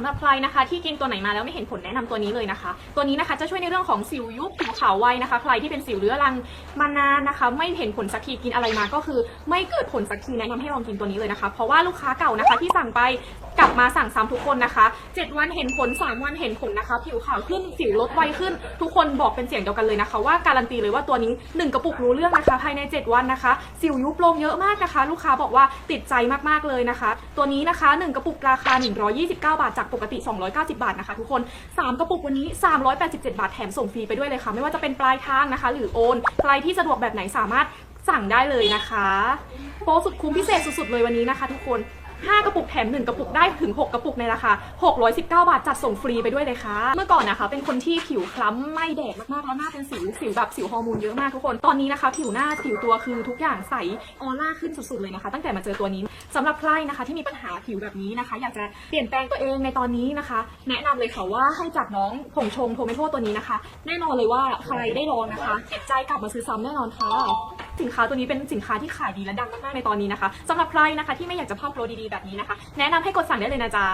สำหรับใครนะคะ ที่กินตัวไหนมาแล้วไม่เห็นผลแนะนำตัวนี้เลยนะคะ ตัวนี้นะคะจะช่วยในเรื่องของสิวยุบผิวขาวไวนะคะ ใครที่เป็นสิวเรื้อรังมานานนะคะ ไม่เห็นผลสักทีกินอะไรมาก็คือ ไม่เกิดผลสักทีแนะนำให้ลองกินตัวนี้เลยนะคะ เพราะว่าลูกค้าเก่านะคะที่สั่งไป กลับมาสั่งซ้ำทุกคนนะคะ 7 วันเห็นผล 3 วันเห็นผลนะคะ ผิวขาวขึ้นสิวลดไวขึ้น ทุกคนบอกเป็นเสียงเดียวกันเลยนะคะ ว่าการันตีเลยว่าตัวนี้ 1 กระปุกรู้เรื่องนะคะ ภายใน 7 วันนะคะ สิวยุบลงเยอะมากนะคะ ลูกค้าบอกว่าติดใจมากๆเลยนะคะ ตัวนี้นะคะ 1 กระปุกราคา 129 บาท จากปกติ 290 บาทนะคะ ทุกคน 3 กระปุกวันนี้ 387 บาทแถมส่งฟรีไปด้วยเลยค่ะ ไม่ว่าจะเป็นปลายทางนะคะ หรือโอนใครที่สะดวกแบบไหนสามารถ สั่งได้เลยนะคะโปรสุดคุ้มพิเศษสุดๆเลยวันนี้นะคะ ทุกคน 5 กระปุกแถม 1 กระปุกได้ถึง 6 กระปุกในราคา 619 บาทจัดส่งฟรีไปด้วยเลยค่ะ เมื่อก่อนนะคะ เป็นคนที่ผิวคล้ำไม้แดดมากๆแล้วหน้าเป็นสิวสิวแบบสิวฮอร์โมนเยอะมากทุกคน ตอนนี้นะคะ ผิวหน้าผิวตัวคือทุกอย่างใสออร่าขึ้นสุดๆเลยนะคะ ตั้งแต่มาเจอตัวนี้สำหรับใครนะคะ ที่มีปัญหาผิวแบบนี้นะคะ อยากจะเปลี่ยนแปลงตัวเองในตอนนี้นะคะ แนะนำเลยค่ะว่าให้จัดน้องผงชงโทเมโทตัวนี้นะคะ แน่นอนเลยว่าใครได้ลองนะคะติดใจกลับมาซื้อซ้ำแน่นอนค่ะ สินค้าตัวนี้เป็นสินค้าที่ขายดีและดังมากๆในตอนนี้นะคะสำหรับใครนะคะที่ไม่อยากจะพลาดโปรดีๆแบบนี้นะคะ แนะนำให้กดสั่งได้เลยนะจ๊ะ